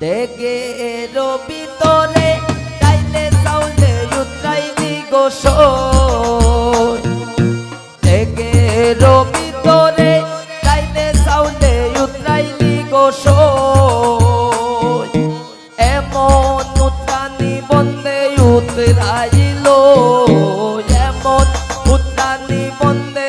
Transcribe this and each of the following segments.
দেখে রবি তোরে চাইলে চাউলে উত্রাইলি গোস এমন উত্রানি বন্দে উতরাইল এমন উত্রানি বন্দে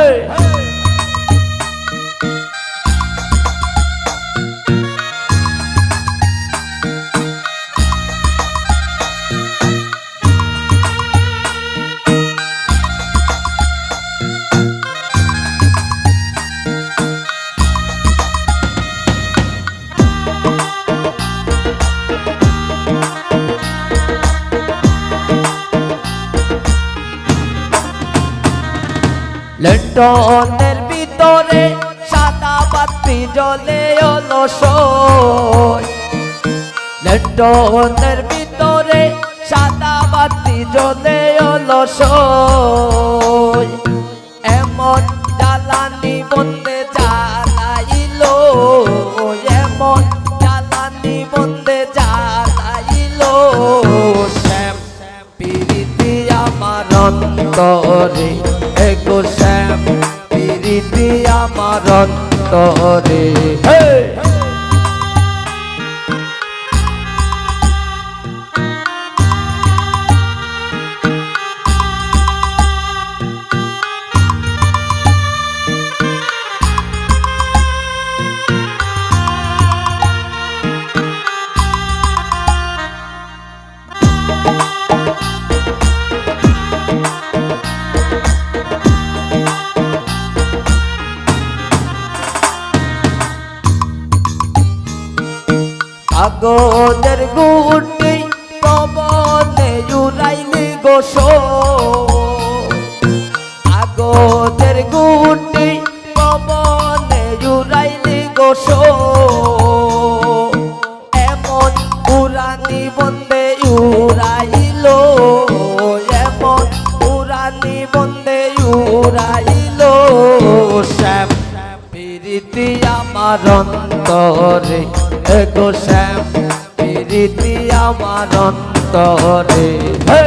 লন্ডনের ভিতরে সাদা বাতি জ্বলে অলসই। লন্ডনের ভিতরে সাদা বাতি জ্বলে অলসই। এমন জ্বালানি বন্দে জ্বালাইল, এমন জ্বালানি বন্দে জ্বালাইল। শ্যাম, প্রীতি আমার অন্তরে। এগো শ্যাম প্রীতি আমার অন্তরে। কাগজের গুটি পবনে জুড়াইলি গোস কাগজের গুটি পবনে জুড়াইলি গোস এমন পুরানি বন্দে উড়াইল, এমন পুরানি বন্দে উড়াইল শ্যাম, প্রীতি আমার অন্তরে। এগো শ্যাম প্রীতি আমার অন্তরে। হে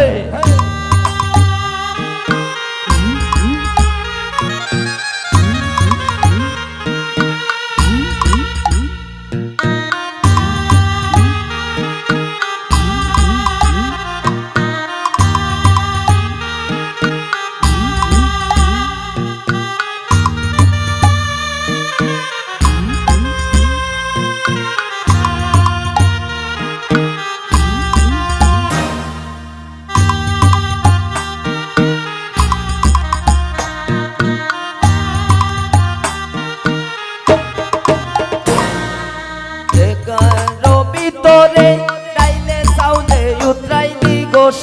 ভিতরে ডাইলে সাউলে উতরাইলি গোস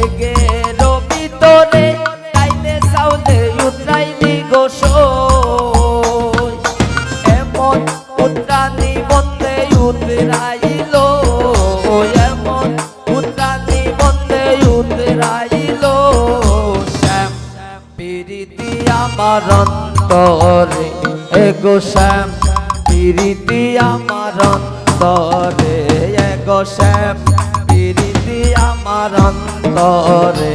এগেরো ভিতরে ডাইলে সাউলে উতরাইলি গোস এমন উত্রানি বন্দে উতরাইল, এমন উত্রানি বন্দে উতরাইল। শ্যাম প্রীতি আমার এগো শ্যাম। প্রীতি আমার অন্তরে এগো শ্যাম। প্রীতি আমার অন্তরে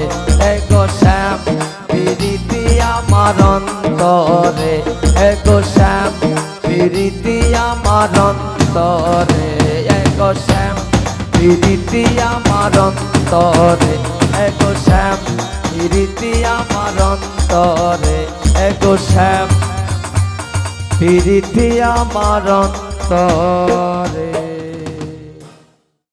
এগো শ্যাম। প্রীতি আমার অন্তরে এগো শ্যাম। প্রীতি আমার অন্তরে এগো শ্যাম। প্রীতি আমার অন্তরে এগো শ্যাম। প্রীতি আমার অন্তরে এগো শ্যাম। প্রীতি আমার অন্তরে।